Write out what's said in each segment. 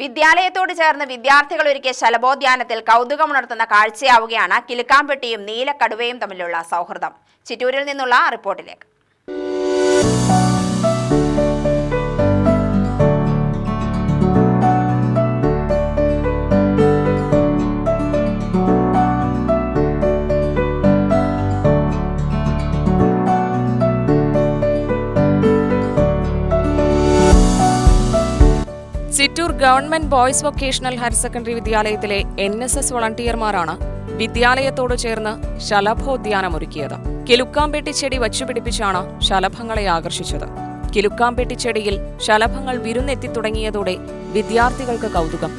വിദ്യാലയത്തോട് ചേർന്ന് വിദ്യാർത്ഥികൾ ഒരുക്കിയ ശലഭോദ്യാനത്തിൽ കൗതുകമുണർത്തുന്ന കാഴ്ചയാവുകയാണ് കിലുക്കാമ്പെട്ടിയും നീലക്കടുവയും തമ്മിലുള്ള സൗഹൃദം. ചിറ്റൂരിൽ നിന്നുള്ള റിപ്പോർട്ടിലേക്ക്. Chittur government boys vocational higher secondary വിദ്യാലയത്തിലെ എൻ എസ് എസ് വളണ്ടിയർമാരാണ് വിദ്യാലയത്തോട് ചേർന്ന് ശലഭോദ്യാനം ഒരുക്കിയത് കിലുക്കാമ്പെട്ടി ചെടി വച്ചുപിടിപ്പിച്ചാണ് ശലഭങ്ങളെ ആകർഷിച്ചത്. കിലുക്കാമ്പെട്ടി ചെടിയിൽ ശലഭങ്ങൾ വിരുന്നെത്തി തുടങ്ങിയതോടെ വിദ്യാർത്ഥികൾക്ക് കൗതുകം.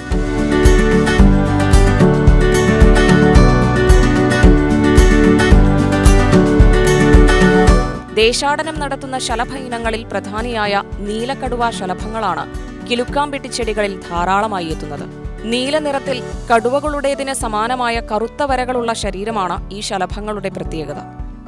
ദേശാടനം നടത്തുന്ന ശലഭ ഇനങ്ങളിൽ പ്രധാനിയായ നീലക്കടുവ ശലഭങ്ങളാണ് കിലുക്കാമ്പെട്ടി ചെടികളിൽ ധാരാളമായി എത്തുന്നത്. നീല നിറത്തിൽ കടുവകളുടേതിന് സമാനമായ കറുത്ത വരകളുള്ള ശരീരമാണ് ഈ ശലഭങ്ങളുടെ പ്രത്യേകത.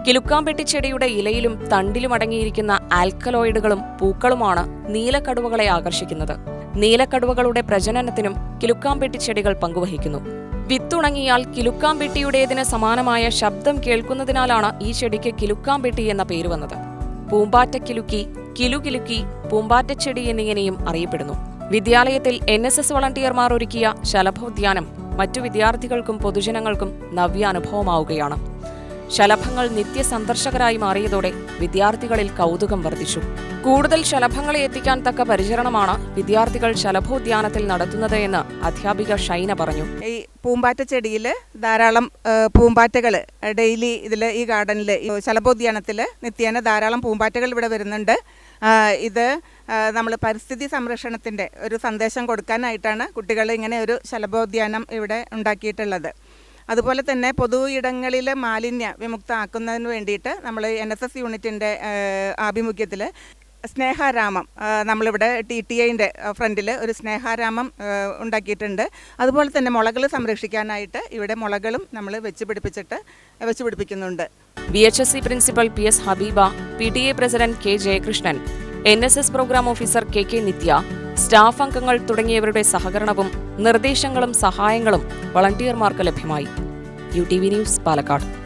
കിലുക്കാമ്പെട്ടി ചെടിയുടെ ഇലയിലും തണ്ടിലും അടങ്ങിയിരിക്കുന്ന ആൽക്കലോയിഡുകളും പൂക്കളുമാണ് നീലക്കടുവകളെ ആകർഷിക്കുന്നത്. നീലക്കടുവകളുടെ പ്രജനനത്തിനും കിലുക്കാമ്പെട്ടി ചെടികൾ പങ്കുവഹിക്കുന്നു. വിത്തുണങ്ങിയാൽ കിലുക്കാമ്പെട്ടിയുടേതിന് സമാനമായ ശബ്ദം കേൾക്കുന്നതിനാലാണ് ഈ ചെടിക്ക് കിലുക്കാമ്പെട്ടി എന്ന പേര് വന്നത്. പൂമ്പാറ്റക്കിലുക്കി കിലുകിലുക്കി പൂമ്പാറ്റച്ചെടി എന്നിങ്ങനെയും അറിയപ്പെടുന്നു. വിദ്യാലയത്തിൽ എൻ എസ് എസ് വളണ്ടിയർമാർ ഒരുക്കിയ ശലഭോദ്യാനം മറ്റു വിദ്യാർത്ഥികൾക്കും പൊതുജനങ്ങൾക്കും നവ്യാനുഭവമാവുകയാണ്. ശലഭങ്ങൾ നിത്യസന്ദർശകരായി മാറിയതോടെ വിദ്യാർത്ഥികളിൽ കൗതുകം വർദ്ധിച്ചു. കൂടുതൽ ശലഭങ്ങളെ എത്തിക്കാൻ തക്ക പരിചരണമാണ് വിദ്യാർത്ഥികൾ ശലഭോദ്യാനത്തിൽ നടത്തുന്നത് എന്ന് അധ്യാപിക ഷൈന പറഞ്ഞു. ഈ പൂമ്പാറ്റ ചെടിയിൽ ധാരാളം പൂമ്പാറ്റകൾ ഡെയിലി ഇതിൽ ഈ ഗാർഡനിൽ ശലഭോദ്യാനത്തിൽ നിത്യേന ധാരാളം പൂമ്പാറ്റകൾ ഇവിടെ വരുന്നുണ്ട്. ഇത് നമ്മൾ പരിസ്ഥിതി സംരക്ഷണത്തിന്റെ ഒരു സന്ദേശം കൊടുക്കാനായിട്ടാണ് കുട്ടികൾ ഇങ്ങനെ ഒരു ശലഭോദ്യാനം ഇവിടെ ഉണ്ടാക്കിയിട്ടുള്ളത്. അതുപോലെ തന്നെ പൊതു ഇടങ്ങളിൽ മാലിന്യ വിമുക്തമാക്കുന്നതിന് വേണ്ടിയിട്ട് നമ്മൾ എൻ എസ് എസ് യൂണിറ്റിന്റെ ആഭിമുഖ്യത്തിൽ സ്നേഹാരാമം നമ്മളിവിടെ ടി ടി ഐന്റെ ഫ്രണ്ടിൽ ഒരു സ്നേഹാരാമം ഉണ്ടാക്കിയിട്ടുണ്ട്. അതുപോലെ തന്നെ മുളകൾ സംരക്ഷിക്കാനായിട്ട് ഇവിടെ മുളകളും നമ്മൾ വെച്ച് പിടിപ്പിച്ചിട്ട് വെച്ച് പിടിപ്പിക്കുന്നുണ്ട്. B H S C principal P S Habeeba P T A president K Jayakrishnan N S S programme officer K K Nithya staff അംഗങ്ങൾ തുടങ്ങിയവരുടെ സഹകരണവും നിർദ്ദേശങ്ങളും സഹായങ്ങളും വളണ്ടിയർമാർക്ക് ലഭ്യമായി. U T V news Palakkad.